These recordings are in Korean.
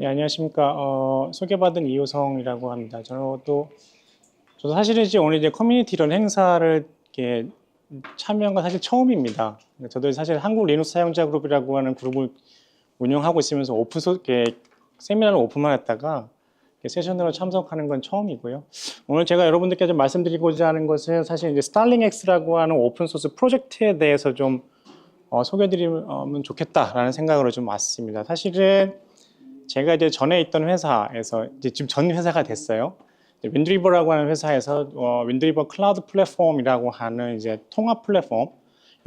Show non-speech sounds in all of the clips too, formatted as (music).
네, 안녕하십니까. 어, 소개받은 이호성이라고 합니다. 저도 저도 사실은 이제 오늘 이제 커뮤니티 이런 행사를 이렇게 참여한 건 사실 처음입니다. 저도 사실 한국 리눅스 사용자 그룹이라고 하는 그룹을 운영하고 있으면서 오픈 소 세미나를 오픈만 했다가 세션으로 참석하는 건 처음이고요. 오늘 제가 여러분들께 좀 말씀드리고자 하는 것은 사실 이제 스타링 X라고 하는 오픈 소스 프로젝트에 대해서 좀 어, 소개드리면 좋겠다라는 생각으로 좀 왔습니다. 사실은 제가 이제 전에 있던 회사에서 이제 지금 전 회사가 됐어요. 윈드리버라고 하는 회사에서 어, 윈드리버 클라우드 플랫폼이라고 하는 이제 통합 플랫폼.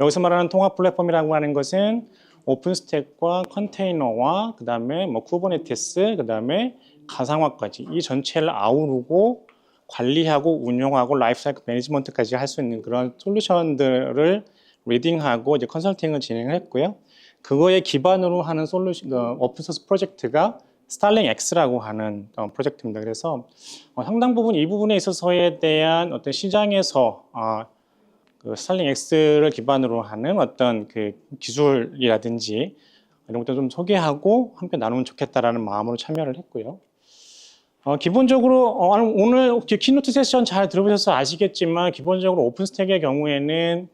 여기서 말하는 통합 플랫폼이라고 하는 것은 오픈스택과 컨테이너와 그다음에 뭐 쿠버네티스 그다음에 가상화까지 이 전체를 아우르고 관리하고 운용하고 라이프사이클 매니지먼트까지 할 수 있는 그런 솔루션들을 리딩하고 이제 컨설팅을 진행을 했고요. 그거에 기반으로 하는 솔루션 어, 오픈소스 프로젝트가 스타링 X라고 하는 어, 프로젝트입니다. 그래서 어, 상당 부분 이 부분에 있어서에 대한 어떤 시장에서 어, 그 스타링 X를 기반으로 하는 어떤 그 기술이라든지 이런 것도 좀 소개하고 함께 나누면 좋겠다라는 마음으로 참여를 했고요. 어, 기본적으로 어, 오늘 키노트 세션 잘 들어보셔서 아시겠지만 기본적으로 오픈스택의 경우에는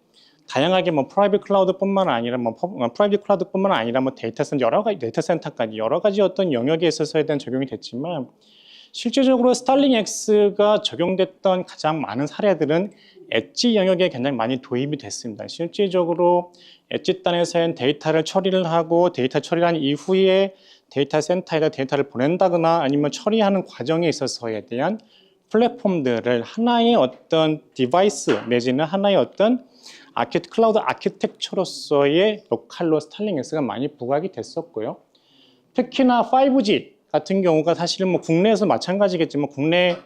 다양하게 뭐 프라이빗 클라우드뿐만 아니라 뭐 프라이빗 클라우드뿐만 아니라 뭐 데이터 센터 여러 가지 데이터 센터까지 여러 가지 어떤 영역에 있어서에 대한 적용이 됐지만 실제적으로 스타링 X가 적용됐던 가장 많은 사례들은 엣지 영역에 굉장히 많이 도입이 됐습니다. 실질적으로 엣지 단에서는 데이터를 처리를 하고 데이터 처리를 한 이후에 데이터 센터에다 데이터를 보낸다거나 아니면 처리하는 과정에 있어서에 대한 플랫폼들을 하나의 어떤 디바이스 내지는 하나의 어떤 아키 클라우드 아키텍처로서의 역할로 스타링엑스가 많이 부각이 됐었고요. 특히나 5G 같은 경우가 사실은 뭐 국내에서 마찬가지겠지만 국내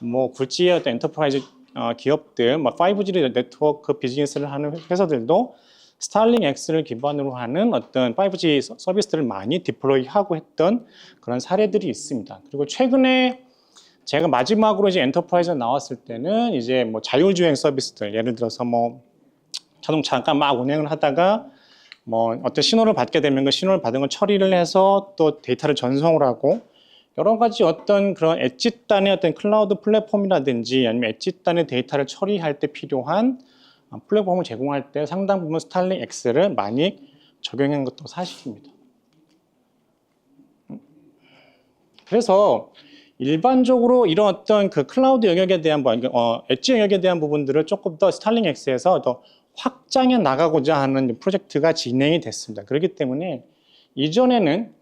뭐 굴지의 어떤 엔터프라이즈 어, 기업들, 뭐 5G 네트워크 비즈니스를 하는 회사들도 스타링 X를 기반으로 하는 어떤 5G 서비스들을 많이 디플로이하고 했던 그런 사례들이 있습니다. 그리고 최근에 제가 마지막으로 이제 엔터프라이즈 나왔을 때는 이제 뭐 자율주행 서비스들, 예를 들어서 뭐 자동차가 막 운행을 하다가 뭐 어떤 신호를 받게 되면 그 신호를 받은 걸 처리를 해서 또 데이터를 전송을 하고 여러 가지 어떤 그런 엣지 단의 어떤 클라우드 플랫폼이라든지 아니면 엣지 단의 데이터를 처리할 때 필요한 어, 플랫폼을 제공할 때 상당 부분 스타일링 X를 많이 적용한 것도 사실입니다. 그래서 일반적으로 이런 어떤 그 클라우드 영역에 대한 뭐, 어, 엣지 영역에 대한 부분들을 조금 더 스타일링 X에서 더 확장해 나가고자 하는 프로젝트가 진행이 됐습니다. 그렇기 때문에 이전에는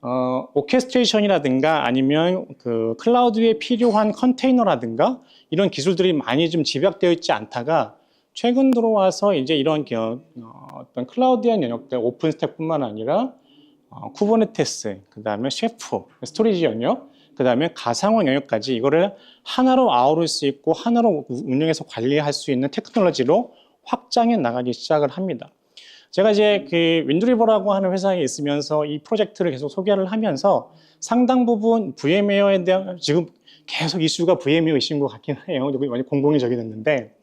어, 오케스트레이션이라든가 아니면 그 클라우드에 필요한 컨테이너라든가 이런 기술들이 많이 좀 집약되어 있지 않다가 최근 들어와서 이제 이런 어, 어떤 클라우드한 영역들 오픈 스택뿐만 아니라 어, 쿠버네티스, 그 다음에 셰프, 스토리지 영역, 그 다음에 가상화 영역까지 이거를 하나로 아우를 수 있고 하나로 운영해서 관리할 수 있는 테크놀로지로 확장해 나가기 시작을 합니다. 제가 이제 그 윈드리버라고 하는 회사에 있으면서 이 프로젝트를 계속 소개를 하면서 상당 부분 VM웨어에 대한 지금 계속 이슈가 VM웨어 이슈인 것 같긴 해요. 많이 공공이 적이 됐는데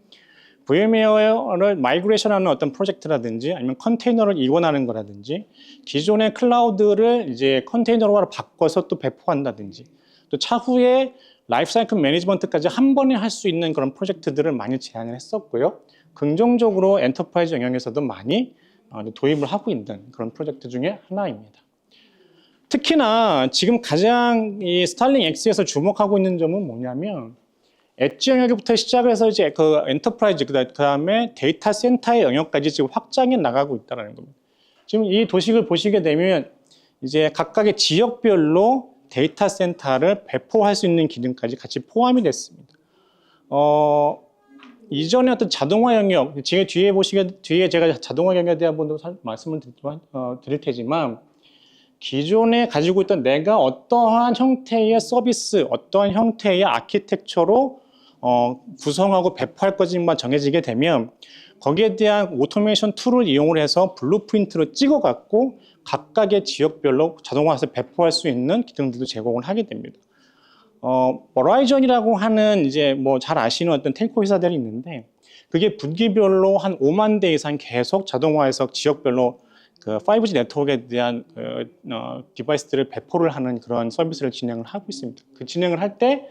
VM웨어를 마이그레이션하는 어떤 프로젝트라든지 아니면 컨테이너를 이원하는 거라든지 기존의 클라우드를 이제 컨테이너로 바꿔서 또 배포한다든지 또 차후에 라이프사이클 매니지먼트까지 한 번에 할 수 있는 그런 프로젝트들을 많이 제안을 했었고요. 긍정적으로 엔터프라이즈 영역에서도 많이 어, 도입을 하고 있는 그런 프로젝트 중에 하나입니다. 특히나 지금 가장 이 스타링 X에서 주목하고 있는 점은 뭐냐면 엣지 영역부터 시작해서 이제 그 엔터프라이즈 그 다음에 데이터 센터의 영역까지 지금 확장해 나가고 있다는 겁니다. 지금 이 도식을 보시게 되면 이제 각각의 지역별로 데이터 센터를 배포할 수 있는 기능까지 같이 포함이 됐습니다. 어, 이전에 어떤 자동화 영역, 지금 뒤에 보시게 뒤에 제가 자동화 영역에 대한 부분도 말씀을 드리지만, 어, 드릴 테지만 기존에 가지고 있던 내가 어떠한 형태의 서비스, 어떠한 형태의 아키텍처로 어, 구성하고 배포할 것인만 정해지게 되면 거기에 대한 오토메이션 툴을 이용을 해서 블루프린트로 찍어갖고 각각의 지역별로 자동화해서 배포할 수 있는 기능들도 제공을 하게 됩니다. 어, 버라이전이라고 하는 이제 뭐 잘 아시는 어떤 텔코 회사들이 있는데 그게 분기별로 한 5만 대 이상 계속 자동화해서 지역별로 그 5G 네트워크에 대한 그, 어, 디바이스들을 배포를 하는 그런 서비스를 진행을 하고 있습니다. 그 진행을 할 때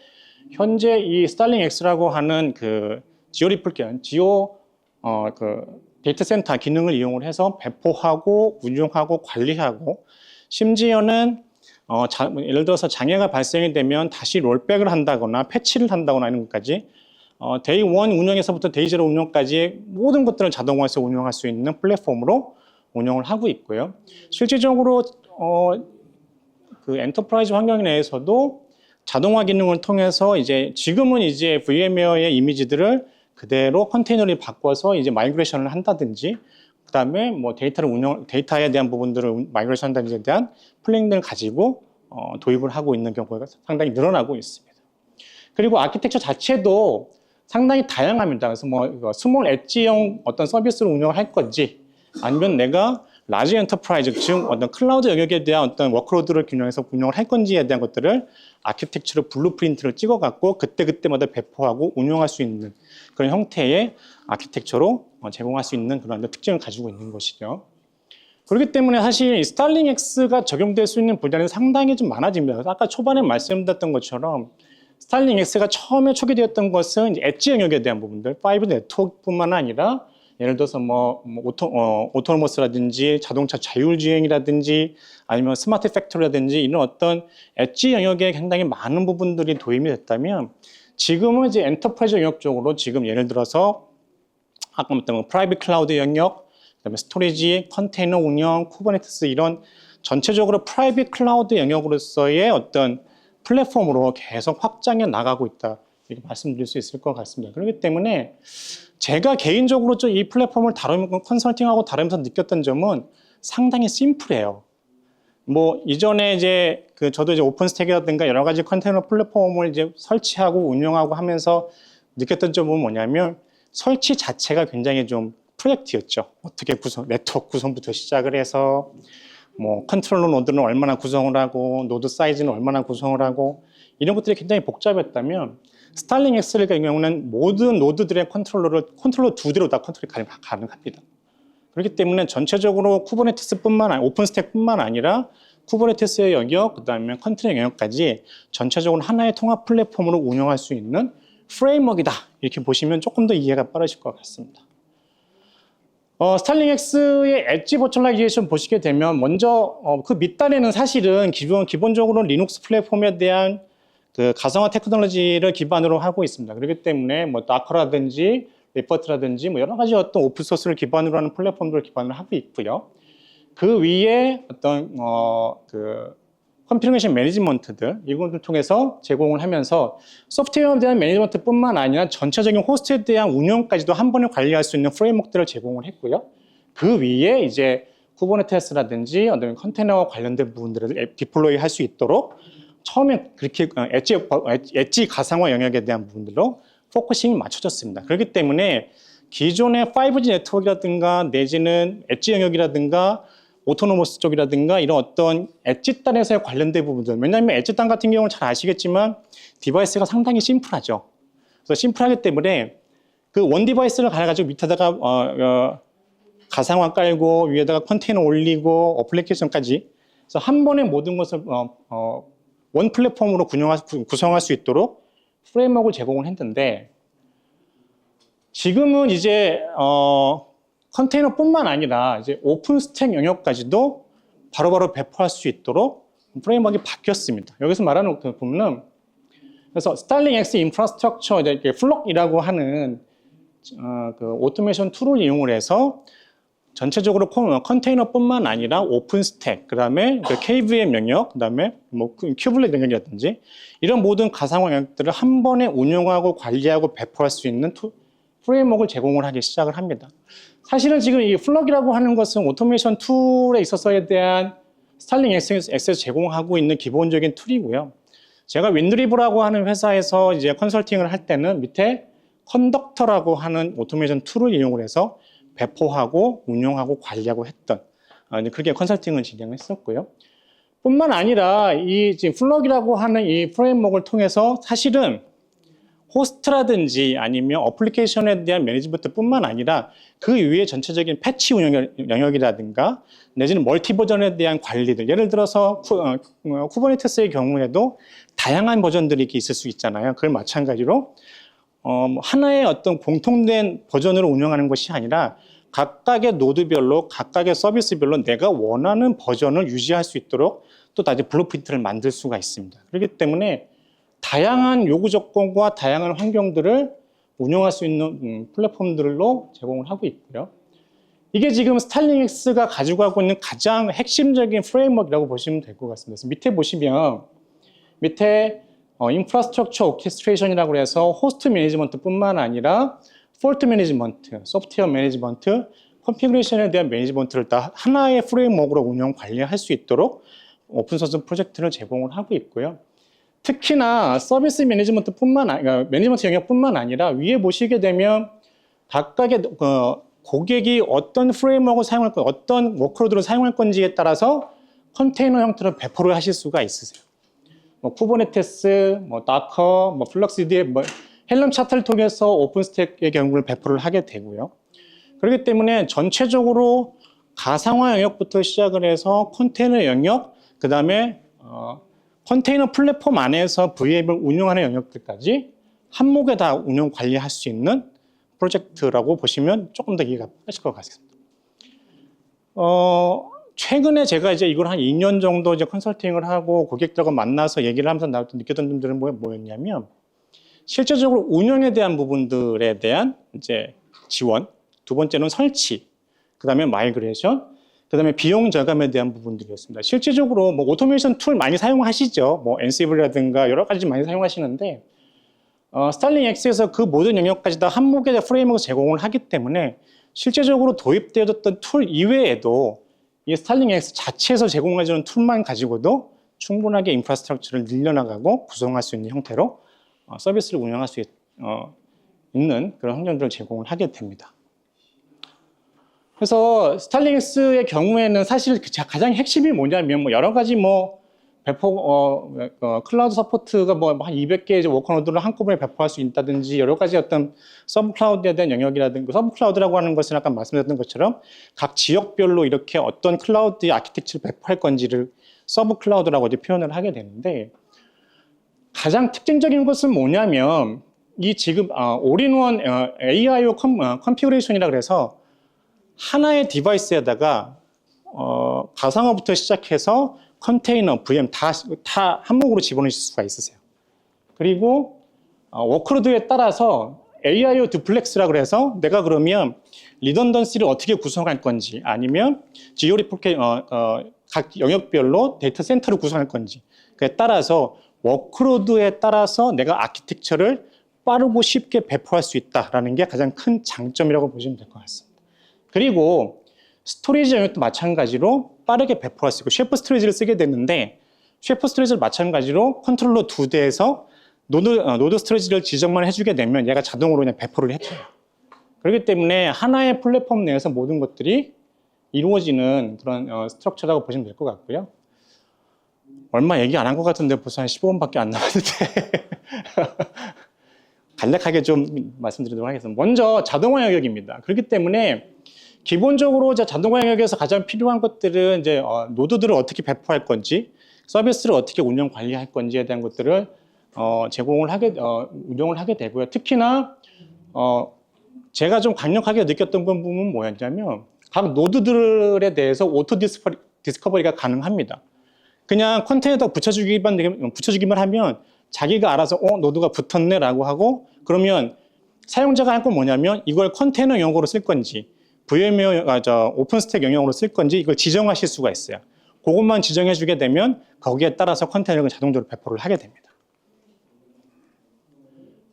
현재 이 스타링 X라고 하는 그 지오 리플 지오 어, 그 데이터 센터 기능을 이용을 해서 배포하고 운용하고 관리하고 심지어는 어, 자, 예를 들어서 장애가 발생이 되면 다시 롤백을 한다거나 패치를 한다거나 하는 것까지 어, 데이 원 운영에서부터 데이 제로 운영까지 모든 것들을 자동화해서 운영할 수 있는 플랫폼으로 운영을 하고 있고요. 실질적으로 어, 그 엔터프라이즈 환경 내에서도 자동화 기능을 통해서 이제 지금은 이제 VMware의 이미지들을 그대로 컨테이너를 바꿔서 이제 마이그레이션을 한다든지 그다음에 뭐 데이터를 운영 데이터에 대한 부분들을 마이그레이션 한다든지에 대한 플랜들을 가지고 어, 도입을 하고 있는 경우가 상당히 늘어나고 있습니다. 그리고 아키텍처 자체도 상당히 다양합니다. 그래서 뭐 스몰 엣지형 어떤 서비스를 운영을 할 건지 아니면 내가 라지 엔터프라이즈 즉 어떤 클라우드 영역에 대한 어떤 워크로드를 균형해서 운영을 할 건지에 대한 것들을 아키텍처로 블루프린트를 찍어 갖고 그때 그때마다 배포하고 운영할 수 있는 그런 형태의 아키텍처로 어, 제공할 수 있는 그런 특징을 가지고 있는 것이죠. 그렇기 때문에 사실 이 스타링 X가 적용될 수 있는 분야는 상당히 좀 많아집니다. 아까 초반에 말씀드렸던 것처럼 스타링 X가 처음에 초기되었던 것은 엣지 영역에 대한 부분들, 5 네트워크뿐만 아니라 예를 들어서 뭐, 뭐 오토, 어, 오토노머스라든지 자동차 자율주행이라든지 아니면 스마트 팩토리라든지 이런 어떤 엣지 영역에 굉장히 많은 부분들이 도입이 됐다면 지금은 이제 엔터프라이즈 영역 쪽으로 지금 예를 들어서 아까 말했던 뭐 프라이빗 클라우드 영역, 그다음에 스토리지, 컨테이너 운영, 쿠버네티스 이런 전체적으로 프라이빗 클라우드 영역으로서의 어떤 플랫폼으로 계속 확장해 나가고 있다. 이렇게 말씀드릴 수 있을 것 같습니다. 그렇기 때문에 제가 개인적으로 좀 이 플랫폼을 다루면서 컨설팅하고 다루면서 느꼈던 점은 상당히 심플해요. 뭐 이전에 이제 그 저도 이제 오픈스택이라든가 여러 가지 컨테이너 플랫폼을 이제 설치하고 운영하고 하면서 느꼈던 점은 뭐냐면 설치 자체가 굉장히 좀 프로젝트였죠. 어떻게 구성, 네트워크 구성부터 시작을 해서 뭐 컨트롤러 노드는 얼마나 구성을 하고 노드 사이즈는 얼마나 구성을 하고 이런 것들이 굉장히 복잡했다면 스타링 X를 경우는 모든 노드들의 컨트롤러를 컨트롤러 두 대로 다 컨트롤이 가능- 가능합니다. 그렇기 때문에 전체적으로 쿠버네티스뿐만 아니 오픈스택뿐만 아니라 쿠버네티스의 영역, 그다음에 컨트롤 영역까지 전체적으로 하나의 통합 플랫폼으로 운영할 수 있는 프레임워크이다. 이렇게 보시면 조금 더 이해가 빠르실 것 같습니다. 어, 스타링 X의 엣지 버츄얼라이제이션 보시게 되면 먼저 어, 그 밑단에는 사실은 기본 기본적으로 리눅스 플랫폼에 대한 그 가상화 테크놀로지를 기반으로 하고 있습니다. 그렇기 때문에 뭐 다커라든지 리퍼트라든지 뭐 여러 가지 어떤 오픈 소스를 기반으로 하는 플랫폼들을 기반으로 하고 있고요. 그 위에 어떤 어 그 컴퓨니케이션 매니지먼트들 이것을 통해서 제공을 하면서 소프트웨어에 대한 매니지먼트뿐만 아니라 전체적인 호스트에 대한 운영까지도 한 번에 관리할 수 있는 프레임워크들을 제공을 했고요. 그 위에 이제 쿠버네티스라든지 어떤 컨테이너와 관련된 부분들을 앱 디플로이 할 수 있도록 처음에 그렇게 어, 엣지, 어, 엣지 가상화 영역에 대한 부분들로 포커싱이 맞춰졌습니다. 그렇기 때문에 기존의 5G 네트워크라든가 내지는 엣지 영역이라든가 오토노머스 쪽이라든가 이런 어떤 엣지 단에서의 관련된 부분들 왜냐하면 엣지 단 같은 경우는 잘 아시겠지만 디바이스가 상당히 심플하죠. 그래서 심플하기 때문에 그 원 디바이스를 가가지고 밑에다가 어, 어, 가상화 깔고 위에다가 컨테이너 올리고 어플리케이션까지 그래서 한 번에 모든 것을 어, 어, 원 플랫폼으로 구성할, 구성할 수 있도록 프레임워크를 제공을 했는데 지금은 이제 어, 컨테이너뿐만 아니라 이제 오픈 스택 영역까지도 바로 바로 배포할 수 있도록 프레임워크가 바뀌었습니다. 여기서 말하는 그 부분은 그래서 스타링 X 인프라스트럭처 이제 플럭이라고 하는 어, 그 오토메이션 툴을 이용을 해서 전체적으로 컨- 컨테이너뿐만 아니라 오픈 스택, 그다음에 그 KVM 영역, 그다음에 뭐 큐블렛 영역이라든지 이런 모든 가상화 영역들을 한 번에 운영하고 관리하고 배포할 수 있는 투, 프레임워크를 제공을 하기 시작을 합니다. 사실은 지금 이 플럭이라고 하는 것은 오토메이션 툴에 있어서에 대한 스타링 X에서 제공하고 있는 기본적인 툴이고요. 제가 윈드리브라고 하는 회사에서 이제 컨설팅을 할 때는 밑에 컨덕터라고 하는 오토메이션 툴을 이용을 해서 배포하고 운영하고 관리하고 했던 어, 이제 그렇게 컨설팅을 진행했었고요. 뿐만 아니라 이 지금 플럭이라고 하는 이 프레임워크를 통해서 사실은 호스트라든지 아니면 어플리케이션에 대한 매니지먼트뿐만 아니라 그 위에 전체적인 패치 운영 영역이라든가 내지는 멀티 버전에 대한 관리들 예를 들어서 쿠, 어, 어, 쿠버네티스의 경우에도 다양한 버전들이 있을 수 있잖아요. 그걸 마찬가지로 어, 뭐 하나의 어떤 공통된 버전으로 운영하는 것이 아니라 각각의 노드별로 각각의 서비스별로 내가 원하는 버전을 유지할 수 있도록 또 다시 블루프린트를 만들 수가 있습니다. 그렇기 때문에 다양한 요구 조건과 다양한 환경들을 운영할 수 있는 음, 플랫폼들로 제공을 하고 있고요. 이게 지금 스타일링X가 가지고 가고 있는 가장 핵심적인 프레임워크라고 보시면 될 것 같습니다. 밑에 보시면 밑에 어, 인프라스트럭처 오케스트레이션이라고 해서 호스트 매니지먼트뿐만 아니라 폴트 매니지먼트, 소프트웨어 매니지먼트, 컨피그레이션에 대한 매니지먼트를 다 하나의 프레임워크로 운영 관리할 수 있도록 오픈소스 프로젝트를 제공을 하고 있고요. 특히나 서비스 매니지먼트뿐만 아니, 그러니까 매니지먼트 영역뿐만 아니라 위에 보시게 되면 각각의 어, 고객이 어떤 프레임워크를 사용할 건, 어떤 워크로드를 사용할 건지에 따라서 컨테이너 형태로 배포를 하실 수가 있으세요. 뭐 쿠버네티스, 뭐 다커, 뭐 플럭스디의 뭐 헬름 차트를 통해서 오픈스택의 경우를 배포를 하게 되고요. 그렇기 때문에 전체적으로 가상화 영역부터 시작을 해서 컨테이너 영역, 그 다음에 어, 컨테이너 플랫폼 안에서 VM을 운영하는 영역들까지 한목에 다 운영 관리할 수 있는 프로젝트라고 보시면 조금 더 이해가 하실 것 같습니다. 어, 최근에 제가 이제 이걸 한 2년 정도 이제 컨설팅을 하고 고객들과 만나서 얘기를 하면서 나도 느꼈던 점들은 뭐- 뭐였냐면 실제적으로 운영에 대한 부분들에 대한 이제 지원, 두 번째는 설치, 그 다음에 마이그레이션, 그 다음에 비용 절감에 대한 부분들이었습니다. 실제적으로 뭐 오토메이션 툴 많이 사용하시죠. 뭐 엔시블이라든가 여러 가지 많이 사용하시는데 어, 스타일링 X에서 그 모든 영역까지 다 한목의 프레임워크 제공을 하기 때문에 실제적으로 도입되어졌던 툴 이외에도 이 스타일링 X 자체에서 제공해주는 툴만 가지고도 충분하게 인프라스트럭처를 늘려나가고 구성할 수 있는 형태로 어, 서비스를 운영할 수 있, 어, 있는 그런 환경들을 제공을 하게 됩니다. 그래서 스타일링X의 경우에는 사실 그 자- 가장 핵심이 뭐냐면 뭐 여러 가지 뭐 배포 어, 어, 클라우드 서포트가 뭐 한 200개의 워커노드를 한꺼번에 배포할 수 있다든지 여러 가지 어떤 서브 클라우드에 대한 영역이라든가 서브 클라우드라고 하는 것은 아까 말씀드렸던 것처럼 각 지역별로 이렇게 어떤 클라우드 아키텍처를 배포할 건지를 서브 클라우드라고 이제 표현을 하게 되는데 가장 특징적인 것은 뭐냐면 이 지금 어, 올인원 어, AIO 컴, 어, 컨피그레이션이라 그래서 하나의 디바이스에다가 어, 가상화부터 시작해서 컨테이너, VM 다, 다 한목으로 집어넣으실 수가 있으세요. 그리고 어, 워크로드에 따라서 AIO 듀플렉스라고 해서 내가 그러면 리던던시를 어떻게 구성할 건지 아니면 지오 리플케 어, 어, 각 영역별로 데이터 센터를 구성할 건지 그에 따라서 워크로드에 따라서 내가 아키텍처를 빠르고 쉽게 배포할 수 있다라는 게 가장 큰 장점이라고 보시면 될 것 같습니다. 그리고 스토리지 영역도 마찬가지로 빠르게 배포할 수 있고 쉐프 스토리지를 쓰게 됐는데 쉐프 스토리지를 마찬가지로 컨트롤러 두 대에서 노드, 어, 노드 스토리지를 지정만 해주게 되면 얘가 자동으로 그냥 배포를 해줘요. 그렇기 때문에 하나의 플랫폼 내에서 모든 것들이 이루어지는 그런 어, 스트럭처라고 보시면 될 것 같고요. 얼마 얘기 안 한 것 같은데 벌써 한 15분밖에 안 남았는데 (laughs) 간략하게 좀 말씀드리도록 하겠습니다. 먼저 자동화 영역입니다. 그렇기 때문에 기본적으로 이제 자동화 영역에서 가장 필요한 것들은 이제 어, 노드들을 어떻게 배포할 건지, 서비스를 어떻게 운영 관리할 건지에 대한 것들을 어, 제공을 하게 어, 운영을 하게 되고요. 특히나 어, 제가 좀 강력하게 느꼈던 건 부분은 뭐였냐면 각 노드들에 대해서 오토 디스커리, 디스커버리가 가능합니다. 그냥 컨테이너에다 붙여주기만 붙여주기만 하면 자기가 알아서 어 노드가 붙었네라고 하고 그러면 사용자가 할 건 뭐냐면 이걸 컨테이너 영역으로 쓸 건지 VM 아, 저 오픈스택 영역으로 쓸 건지 이걸 지정하실 수가 있어요. 그것만 지정해 주게 되면 거기에 따라서 컨테이너를 자동적으로 배포를 하게 됩니다.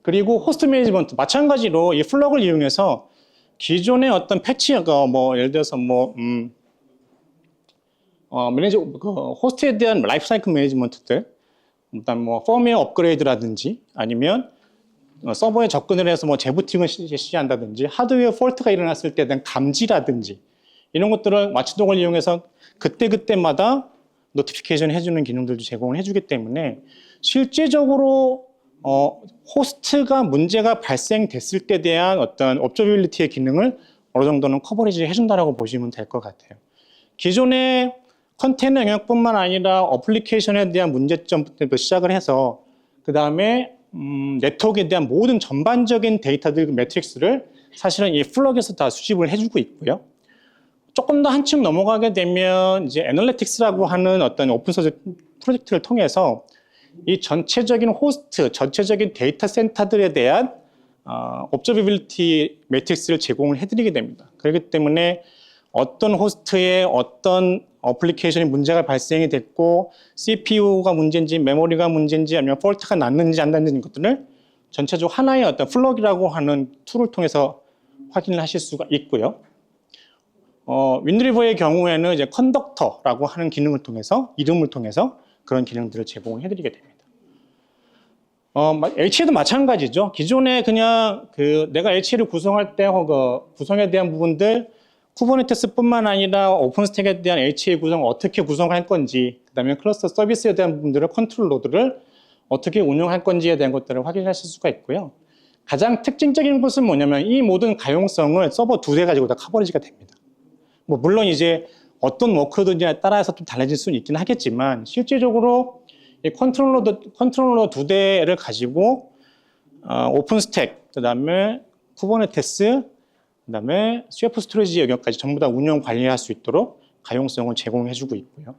그리고 호스트 매니지먼트 마찬가지로 이 플러그를 이용해서 기존의 어떤 패치가 뭐 예를 들어서 뭐 음, 어, 매니저 그 호스트에 대한 라이프 사이클 매니지먼트들 일단 뭐 펌웨어 업그레이드라든지 아니면 어, 서버에 접근을 해서 뭐 재부팅을 시- 실시한다든지 하드웨어 폴트가 일어났을 때에 대한 감지라든지 이런 것들을 마취동을 이용해서 그때그때마다 노티피케이션 해주는 기능들도 제공을 해주기 때문에 실제적으로 어, 호스트가 문제가 발생됐을 때 대한 어떤 업저비빌리티의 기능을 어느 정도는 커버리지 해준다라고 보시면 될 것 같아요. 기존의 컨테이너 영역뿐만 아니라 어플리케이션에 대한 문제점부터 시작을 해서 그 다음에 음, 네트워크에 대한 모든 전반적인 데이터들 그 매트릭스를 사실은 이 플럭에서 다 수집을 해주고 있고요. 조금 더 한층 넘어가게 되면 이제 애널리틱스라고 하는 어떤 오픈 소스 프로젝트를 통해서 이 전체적인 호스트, 전체적인 데이터 센터들에 대한 어, 옵저비빌리티 매트릭스를 제공을 해드리게 됩니다. 그렇기 때문에 어떤 호스트에 어떤 어플리케이션이 문제가 발생이 됐고 CPU가 문제인지 메모리가 문제인지 아니면 폴트가 났는지 안 났는지 것들을 전체적으로 하나의 어떤 플럭이라고 하는 툴을 통해서 확인을 하실 수가 있고요. 어, 윈드리버의 경우에는 이제 컨덕터라고 하는 기능을 통해서 이름을 통해서 그런 기능들을 제공을 해드리게 됩니다. 어, 마- HA도 마찬가지죠. 기존에 그냥 그 내가 HA를 구성할 때 그 구성에 대한 부분들 쿠버네티스뿐만 아니라 오픈스택에 대한 HA 구성을 어떻게 구성할 건지, 그다음에 클러스터 서비스에 대한 부분들을 컨트롤 로드를 어떻게 운영할 건지에 대한 것들을 확인하실 수가 있고요. 가장 특징적인 것은 뭐냐면 이 모든 가용성을 서버 두 대 가지고 다 커버리지가 됩니다. 뭐 물론 이제 어떤 워크로드냐에 따라서 좀 달라질 수는 있긴 하겠지만 실질적으로 이 컨트롤러 컨트롤러 두 대를 가지고 어, 오픈 스택 그다음에 쿠버네티스 그다음에 스웨프 스토리지 영역까지 전부 다 운영 관리할 수 있도록 가용성을 제공해주고 있고요.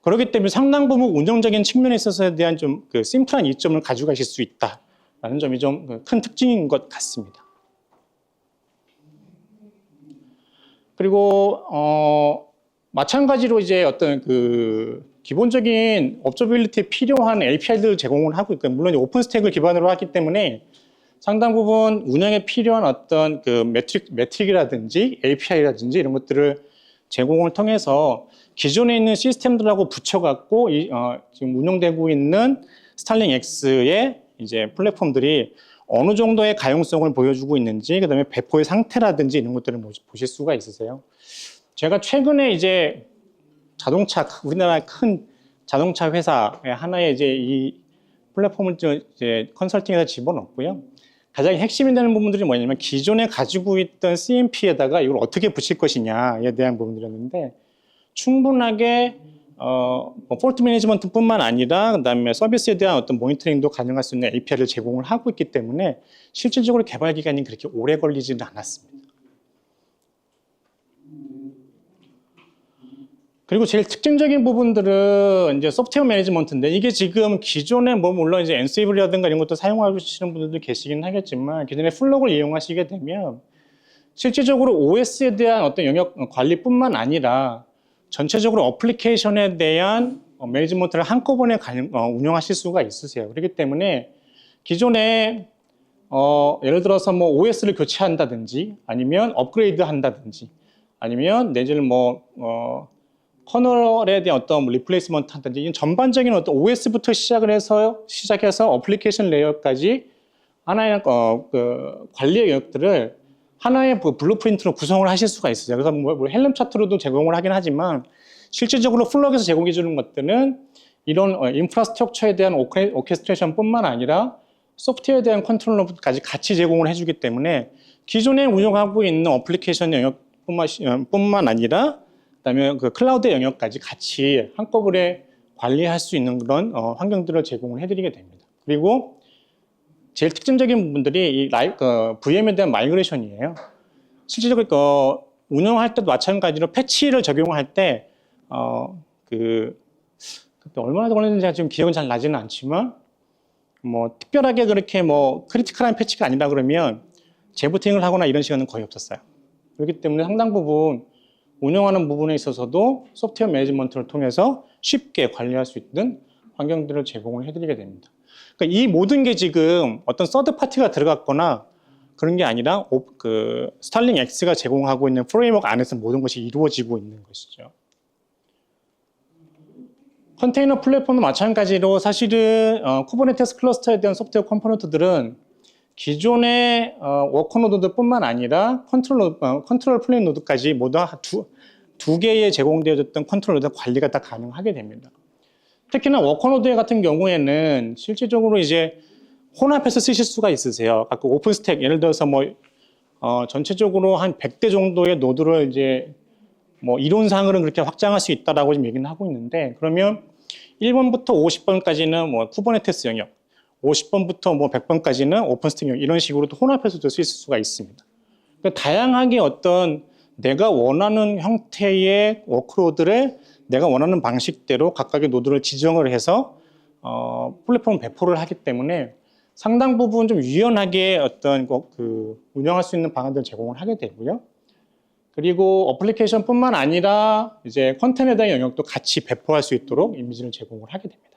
그렇기 때문에 상당 부분 운영적인 측면에 있어서에 대한 좀 그 심플한 이점을 가져가실 수 있다라는 점이 좀 큰 특징인 것 같습니다. 그리고 어 마찬가지로 이제 어떤 그 기본적인 업저빌리티에 필요한 API들을 제공을 하고 있고 물론 오픈 스택을 기반으로 하기 때문에 상당 부분 운영에 필요한 어떤 그 매트릭 매트릭이라든지 API라든지 이런 것들을 제공을 통해서 기존에 있는 시스템들하고 붙여갖고 이, 어, 지금 운영되고 있는 스타링 X의 이제 플랫폼들이 어느 정도의 가용성을 보여주고 있는지 그다음에 배포의 상태라든지 이런 것들을 보- 보실 수가 있으세요. 제가 최근에 이제 자동차 우리나라 큰 자동차 회사의 하나의 이제 이 플랫폼을 저- 이제 컨설팅에서 집어넣고요. 가장 핵심이 되는 부분들이 뭐냐면 기존에 가지고 있던 CMP에다가 이걸 어떻게 붙일 것이냐에 대한 부분들이었는데 충분하게 어, 뭐 폴트 매니지먼트뿐만 아니라 그다음에 서비스에 대한 어떤 모니터링도 가능할 수 있는 API를 제공을 하고 있기 때문에 실질적으로 개발 기간이 그렇게 오래 걸리지는 않았습니다. 그리고 제일 특징적인 부분들은 이제 소프트웨어 매니지먼트인데 이게 지금 기존에 뭐 물론 이제 엔세이블이라든가 이런 것도 사용하시는 분들도 계시긴 하겠지만 기존에 플럭을 이용하시게 되면 실질적으로 OS에 대한 어떤 영역 관리뿐만 아니라 전체적으로 어플리케이션에 대한 어, 매니지먼트를 한꺼번에 어, 운영하실 수가 있으세요. 그렇기 때문에 기존에 어, 예를 들어서 뭐 OS를 교체한다든지 아니면 업그레이드 한다든지 아니면 내지는 뭐 어, 커널에 대한 어떤 리플레이스먼트 한다든지 전반적인 어떤 OS부터 시작을 해서 시작해서 어플리케이션 레이어까지 하나의 어, 그 관리의 영역들을 하나의 그 블루프린트로 구성을 하실 수가 있어요. 그래서 뭐, 뭐 헬름 차트로도 제공을 하긴 하지만 실질적으로 플럭에서 제공해 주는 것들은 이런 어, 인프라스트럭처에 대한 오케, 오케스트레이션뿐만 아니라 소프트웨어에 대한 컨트롤러까지 같이 제공을 해주기 때문에 기존에 운영하고 있는 어플리케이션 영역뿐만 어, 뿐만 아니라 그다음에 그 클라우드 영역까지 같이 한꺼번에 관리할 수 있는 그런 어, 환경들을 제공을 해드리게 됩니다. 그리고 제일 특징적인 부분들이 이 라이, 그 VM에 대한 마이그레이션이에요. 실질적으로 그 운영할 때도 마찬가지로 패치를 적용할 때, 어, 그, 그때 얼마나 걸렸는지 지금 기억은 잘 나지는 않지만, 뭐, 특별하게 그렇게 뭐, 크리티컬한 패치가 아니라 그러면 재부팅을 하거나 이런 시간은 거의 없었어요. 그렇기 때문에 상당 부분 운영하는 부분에 있어서도 소프트웨어 매니지먼트를 통해서 쉽게 관리할 수 있는 환경들을 제공을 해드리게 됩니다. 그러니까 이 모든 게 지금 어떤 서드 파티가 들어갔거나 그런 게 아니라 오- 그 스타링 X가 제공하고 있는 프레임워크 안에서 모든 것이 이루어지고 있는 것이죠. 컨테이너 플랫폼도 마찬가지로 사실은 어, 쿠버네티스 클러스터에 대한 소프트웨어 컴포넌트들은 기존의 어, 워커 노드뿐만 아니라 컨트롤 어, 컨트롤 플레인 노드까지 모두 두, 두 개의 제공되어졌던 컨트롤 노드 관리가 다 가능하게 됩니다. 특히나 워커 노드 같은 경우에는 실질적으로 이제 혼합해서 쓰실 수가 있으세요. 아까 오픈 스택 예를 들어서 뭐 어, 전체적으로 한 100대 정도의 노드를 이제 뭐 이론상으로는 그렇게 확장할 수 있다라고 지금 얘기는 하고 있는데 그러면 1번부터 50번까지는 뭐 쿠버네티스 영역, 50번부터 뭐 100번까지는 오픈스택 영역 이런 식으로 또 혼합해서도 쓸 수가 있습니다. 그러니까 다양하게 어떤 내가 원하는 형태의 워크로드를 내가 원하는 방식대로 각각의 노드를 지정을 해서 어, 플랫폼 배포를 하기 때문에 상당 부분 좀 유연하게 어떤 거- 그 운영할 수 있는 방안들을 제공을 하게 되고요. 그리고 어플리케이션뿐만 아니라 이제 컨텐츠에 대한 영역도 같이 배포할 수 있도록 이미지를 제공을 하게 됩니다.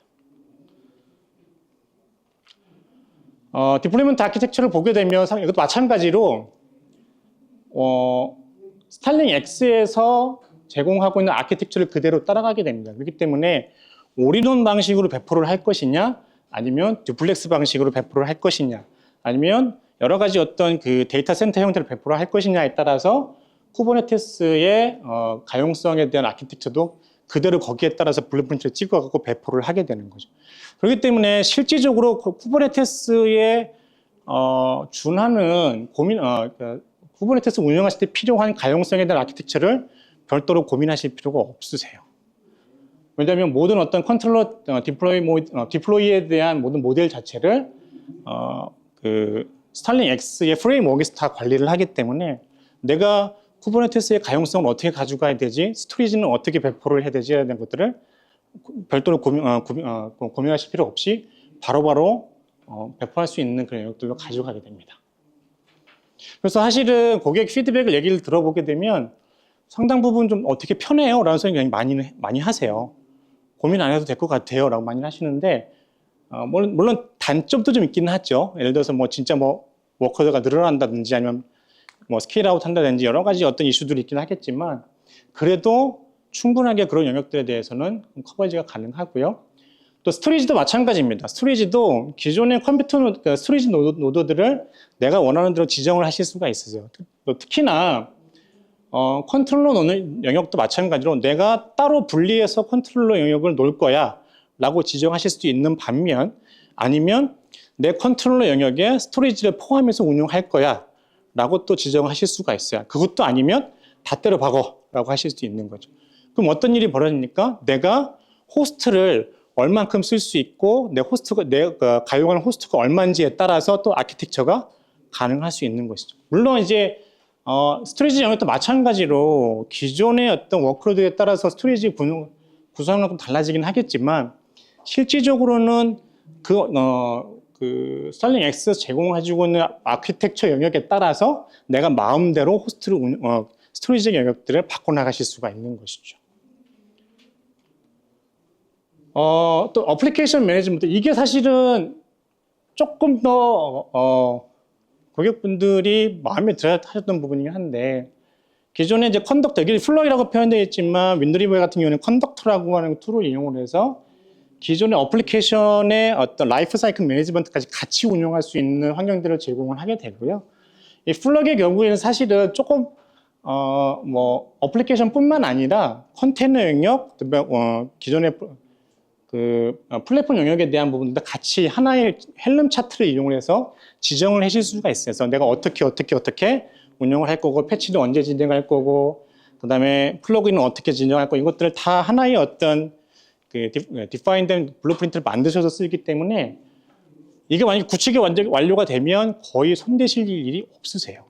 어, 디플로이먼트 아키텍처를 보게 되면 상- 이것도 마찬가지로 어, 스타일링 X에서 제공하고 있는 아키텍처를 그대로 따라가게 됩니다. 그렇기 때문에 올인원 방식으로 배포를 할 것이냐, 아니면 듀플렉스 방식으로 배포를 할 것이냐, 아니면 여러 가지 어떤 그 데이터 센터 형태로 배포를 할 것이냐에 따라서 쿠버네티스의 어, 가용성에 대한 아키텍처도 그대로 거기에 따라서 블루프린트를 찍어갖고 배포를 하게 되는 거죠. 그렇기 때문에 실질적으로 그 쿠버네티스에 어, 준하는 고민, 어, 그 쿠버네티스 운영하실 때 필요한 가용성에 대한 아키텍처를 별도로 고민하실 필요가 없으세요. 왜냐하면 모든 어떤 컨트롤러 어, 디플로이 모, 어, 디플로이에 대한 모든 모델 자체를 어, 그 스타일링 X의 프레임워크에서 다 관리를 하기 때문에 내가 쿠버네티스의 가용성을 어떻게 가져가야 되지, 스토리지는 어떻게 배포를 해야 되지, 이런 것들을 별도로 고민, 어, 고민, 어, 고민하실 필요 없이 바로바로 어, 배포할 수 있는 그런 영역들로 가져가게 됩니다. 그래서 사실은 고객 피드백을 얘기를 들어보게 되면 상당 부분 좀 어떻게 편해요? 라는 굉장히 많이, 많이 하세요. 고민 안 해도 될 것 같아요. 라고 많이 하시는데, 어, 물론, 물론 단점도 좀 있기는 하죠. 예를 들어서 뭐 진짜 뭐 워커드가 늘어난다든지 아니면 뭐 스케일 아웃 한다든지 여러 가지 어떤 이슈들이 있긴 하겠지만, 그래도 충분하게 그런 영역들에 대해서는 커버리지가 가능하고요. 또 스토리지도 마찬가지입니다. 스토리지도 기존의 컴퓨터 노드, 그 스토리지 노드, 노드 들을 내가 원하는 대로 지정을 하실 수가 있으세요. 또 특히나 어, 컨트롤러 노는 영역도 마찬가지로 내가 따로 분리해서 컨트롤러 영역을 놓을 거야 라고 지정하실 수도 있는 반면 아니면 내 컨트롤러 영역에 스토리지를 포함해서 운용할 거야 라고 또 지정하실 수가 있어요. 그것도 아니면 다 때려 박어 라고 하실 수도 있는 거죠. 그럼 어떤 일이 벌어집니까? 내가 호스트를 얼만큼 쓸 수 있고 내 호스트가 내가 가용하는 호스트가 얼마인지에 따라서 또 아키텍처가 가능할 수 있는 것이죠. 물론 이제 어, 스토리지 영역도 마찬가지로 기존의 어떤 워크로드에 따라서 스토리지 구성, 구성은 좀 달라지긴 하겠지만 실질적으로는 그, 어, 그 스타일링 X 제공해주고 있는 아키텍처 영역에 따라서 내가 마음대로 호스트를 운- 어, 스토리지 영역들을 바꿔나가실 수가 있는 것이죠. 어, 또 어플리케이션 매니지먼트 이게 사실은 조금 더 어, 고객분들이 마음에 들어 하셨던 부분이긴 한데 기존에 이제 컨덕터 여기 플러이라고 표현되어 있지만 윈드리버 같은 경우는 컨덕터라고 하는 툴을 이용을 해서 기존의 어플리케이션의 어떤 라이프 사이클 매니지먼트까지 같이 운용할 수 있는 환경들을 제공을 하게 되고요. 이 플러그의 경우에는 사실은 조금 어, 뭐 어플리케이션뿐만 아니라 컨테이너 영역, 어, 기존의 그 어, 플랫폼 영역에 대한 부분도 같이 하나의 헬름 차트를 이용을 해서 지정을 하실 수가 있어요. 그래서 내가 어떻게 어떻게 어떻게 운영을 할 거고 패치는 언제 진행할 거고 그다음에 플러그인은 어떻게 진행할 거고 이것들을 다 하나의 어떤 그 디파인된 블루프린트를 만드셔서 쓰기 때문에 이게 만약에 구축이 완료가 되면 거의 손대실 일이 없으세요.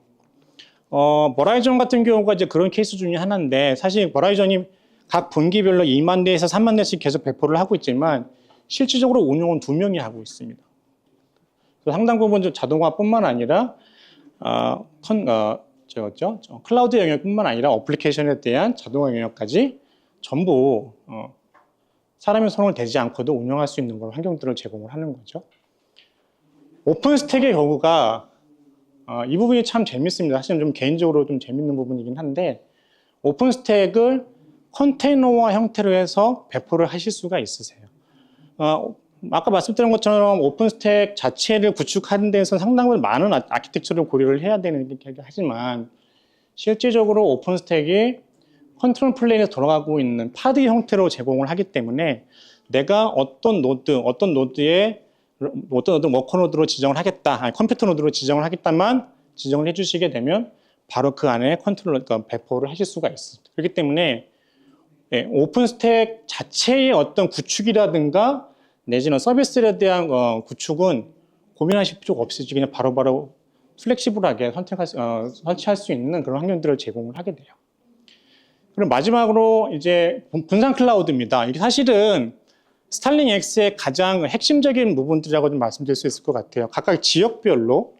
어, 버라이전 같은 경우가 이제 그런 케이스 중에 하나인데 사실 버라이전이 각 분기별로 2만 대에서 3만 대씩 계속 배포를 하고 있지만 실질적으로 운영은 두 명이 하고 있습니다. 상당 부분 좀 자동화뿐만 아니라 어, 컨, 어, 저죠 클라우드 영역뿐만 아니라 어플리케이션에 대한 자동화 영역까지 전부 어, 사람의 손을 대지 않고도 운영할 수 있는 그런 환경들을 제공을 하는 거죠. 오픈스택의 경우가 어, 이 부분이 참 재밌습니다. 사실은 좀 개인적으로 좀 재밌는 부분이긴 한데 오픈스택을 컨테이너화 형태로 해서 배포를 하실 수가 있으세요. 어, 아까 말씀드린 것처럼 오픈스택 자체를 구축하는 데서 상당히 많은 아- 아키텍처를 고려를 해야 되는 게 하지만 실질적으로 오픈스택이 컨트롤 플레인에서 돌아가고 있는 파드 형태로 제공을 하기 때문에 내가 어떤 노드, 어떤 노드에 어떤 어떤 워커 노드로 지정을 하겠다, 아니, 컴퓨터 노드로 지정을 하겠다만 지정을 해주시게 되면 바로 그 안에 컨트롤, 그러니까 배포를 하실 수가 있습니다. 그렇기 때문에 예, 오픈스택 자체의 어떤 구축이라든가 내지는 서비스에 대한 어, 구축은 고민하실 필요가 없이 그냥 바로바로 플렉시블하게 선택할 수, 어, 설치할 수 있는 그런 환경들을 제공을 하게 돼요. 그리고 마지막으로 이제 분- 분산 클라우드입니다. 이게 사실은 스탈링 X의 가장 핵심적인 부분들이라고 좀 말씀드릴 수 있을 것 같아요. 각각 지역별로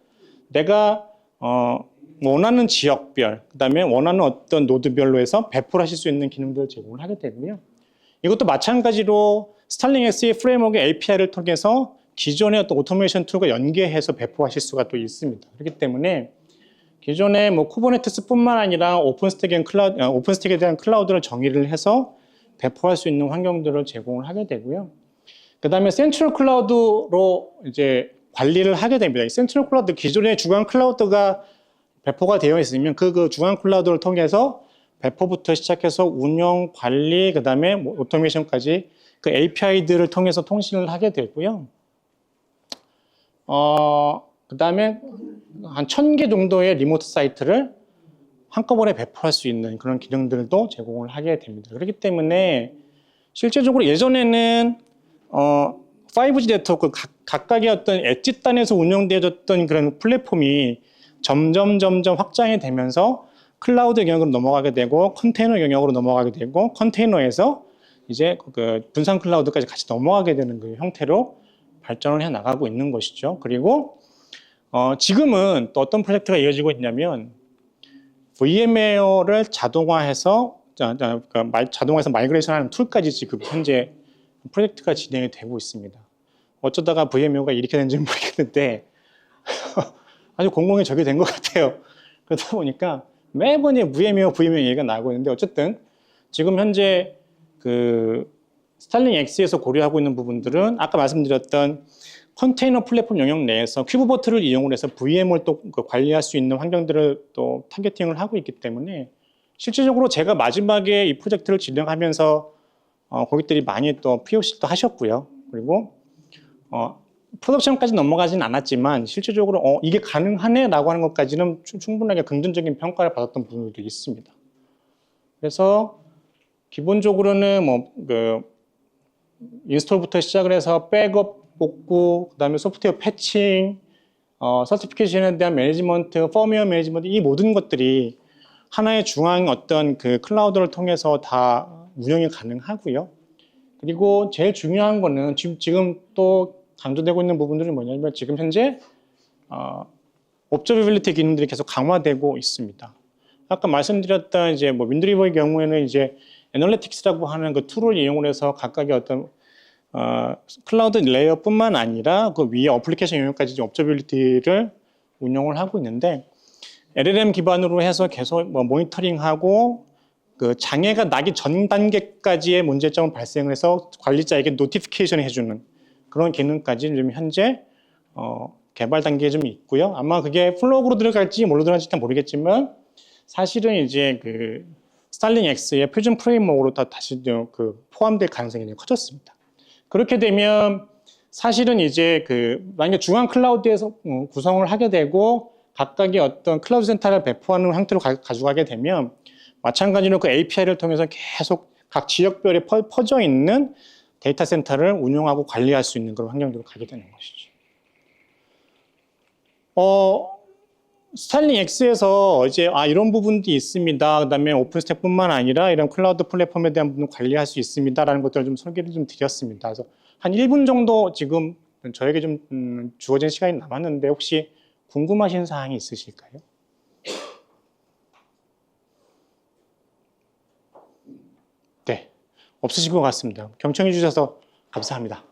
내가 어, 원하는 지역별, 그 다음에 원하는 어떤 노드별로 해서 배포를 하실 수 있는 기능들을 제공을 하게 되고요. 이것도 마찬가지로 스탈링 X의 프레임워크 API를 통해서 기존의 어떤 오토메이션 툴과 연계해서 배포하실 수가 또 있습니다. 그렇기 때문에 기존의 뭐 쿠버네티스뿐만 아니라 오픈스택에, 클라우드, 어, 오픈스택에 대한 클라우드를 정의를 해서 배포할 수 있는 환경들을 제공을 하게 되고요. 그 다음에 센트럴 클라우드로 이제 관리를 하게 됩니다. 이 센트럴 클라우드 기존의 주간 클라우드가 배포가 되어 있으면 그, 그 주간 클라우드를 통해서 배포부터 시작해서 운영, 관리, 그 다음에 뭐 오토메이션까지 그 API들을 통해서 통신을 하게 되고요. 어, 그 다음에 한 천 개 정도의 리모트 사이트를 한꺼번에 배포할 수 있는 그런 기능들도 제공을 하게 됩니다. 그렇기 때문에 실제적으로 예전에는 어, 5G 네트워크 각, 각각의 어떤 엣지 단에서 운영되어졌던 그런 플랫폼이 점점 점점 확장이 되면서 클라우드 영역으로 넘어가게 되고 컨테이너 영역으로 넘어가게 되고 컨테이너에서 이제 그 분산 클라우드까지 같이 넘어가게 되는 그 형태로 발전을 해 나가고 있는 것이죠. 그리고 어, 지금은 또 어떤 프로젝트가 이어지고 있냐면 VMware를 자동화해서 그러니까 마- 자동화해서 마이그레이션하는 툴까지 지금 현재 프로젝트가 진행이 되고 있습니다. 어쩌다가 VMware가 이렇게 된지 모르겠는데 (laughs) 아주 공공에 적이 된 것 (laughs) 같아요. 그러다 보니까 매번 이 VMware, VMware 얘기가 나오고 있는데 어쨌든 지금 현재 그 스탈링 X에서 고려하고 있는 부분들은 아까 말씀드렸던 컨테이너 플랫폼 영역 내에서 큐브버트를 이용을 해서 VM을 또그 관리할 수 있는 환경들을 또 타겟팅을 하고 있기 때문에 실질적으로 제가 마지막에 이 프로젝트를 진행하면서 어, 고객들이 많이 또 POC도 하셨고요. 그리고 어, 프로덕션까지 넘어가진 않았지만 실질적으로 어, 이게 가능하네라고 하는 것까지는 충- 충분하게 긍정적인 평가를 받았던 부분도 있습니다. 그래서 기본적으로는 뭐 그 인스톨부터 시작을 해서 백업 복구, 그다음에 소프트웨어 패칭, 어, 서티피케이션에 대한 매니지먼트, 펌웨어 매니지먼트 이 모든 것들이 하나의 중앙 어떤 그 클라우드를 통해서 다 운영이 가능하고요. 그리고 제일 중요한 거는 지금 또 강조되고 있는 부분들이 뭐냐면 지금 현재 어, 옵저비빌리티 기능들이 계속 강화되고 있습니다. 아까 말씀드렸던 이제 뭐 윈드리버의 경우에는 이제 애널리틱스라고 하는 그 툴을 이용을 해서 각각의 어떤 어, 클라우드 레이어뿐만 아니라 그 위에 어플리케이션 영역까지 옵저비빌리티를 운영을 하고 있는데 LLM 기반으로 해서 계속 뭐 모니터링하고 그 장애가 나기 전 단계까지의 문제점을 발생을 해서 관리자에게 노티피케이션 해주는 그런 기능까지 지금 현재 어, 개발 단계에 좀 있고요. 아마 그게 플로그로 들어갈지 뭘로 들어갈지 는 모르겠지만 사실은 이제 그 스탈링 X의 표준 프레임워크로 다 다시 그 포함될 가능성이 커졌습니다. 그렇게 되면 사실은 이제 그 만약에 중앙 클라우드에서 어, 구성을 하게 되고 각각의 어떤 클라우드 센터를 배포하는 형태로 가, 져가게 되면 마찬가지로 그 API를 통해서 계속 각 지역별에 퍼, 퍼져 있는 데이터 센터를 운영하고 관리할 수 있는 그런 환경으로 가게 되는 것이죠. 어, 스타일링 X에서 이제 아 이런 부분도 있습니다. 그다음에 오픈스택뿐만 아니라 이런 클라우드 플랫폼에 대한 부분 관리할 수 있습니다라는 것들을 좀 소개를 좀 드렸습니다. 그래서 한 1분 정도 지금 저에게 좀 음, 주어진 시간이 남았는데 혹시 궁금하신 사항이 있으실까요? 네, 없으신 것 같습니다. 경청해 주셔서 감사합니다.